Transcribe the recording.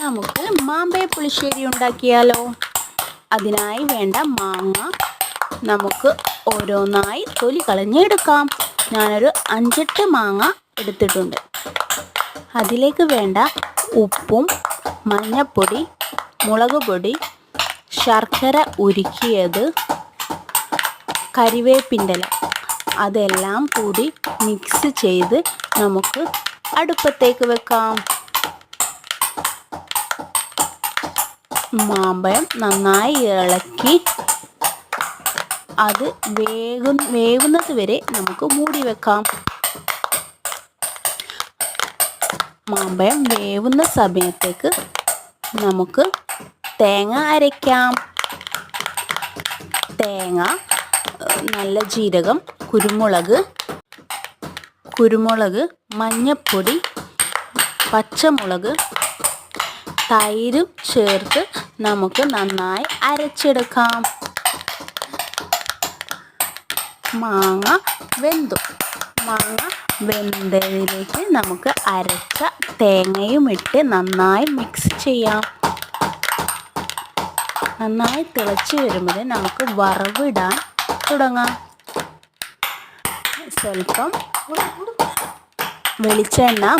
നമുക്ക് മാമ്പേ പുളിശ്ശേരി ഉണ്ടാക്കിയാലോ? അതിനായി വേണ്ട മാങ്ങ നമുക്ക് ഓരോന്നായി തൊലി കളഞ്ഞെടുക്കാം. ഞാനൊരു അഞ്ചെട്ട് മാങ്ങ എടുത്തിട്ടുണ്ട്. അതിലേക്ക് വേണ്ട ഉപ്പും മഞ്ഞപ്പൊടി മുളക് പൊടി ശർക്കര ഉരുക്കിയത് കരിവേപ്പിന്റെല അതെല്ലാം കൂടി മിക്സ് ചെയ്ത് നമുക്ക് അടുപ്പത്തേക്ക് വെക്കാം. മാമ്പഴം നന്നായി ഇളക്കി അത് വേഗം വേവുന്നത് വരെ നമുക്ക് മൂടി വെക്കാം. മാമ്പഴം വേവുന്ന സമയത്തേക്ക് നമുക്ക് തേങ്ങ അരയ്ക്കാം. തേങ്ങ നല്ല ജീരകം കുരുമുളക് കുരുമുളക് മഞ്ഞപ്പൊടി പച്ചമുളക് തൈരും ചേർത്ത് നമുക്ക് നന്നായി അരച്ചെടുക്കാം. മാങ്ങ വെന്തു. മാങ്ങ വെന്തതിലേക്ക് നമുക്ക് അരച്ച തേങ്ങയും ഇട്ട് നന്നായി മിക്സ് ചെയ്യാം. നന്നായി തിളച്ച് വരുമ്പോൾ നമുക്ക് വറവിടാൻ തുടങ്ങാം. സ്വല്പം വെളിച്ചെണ്ണ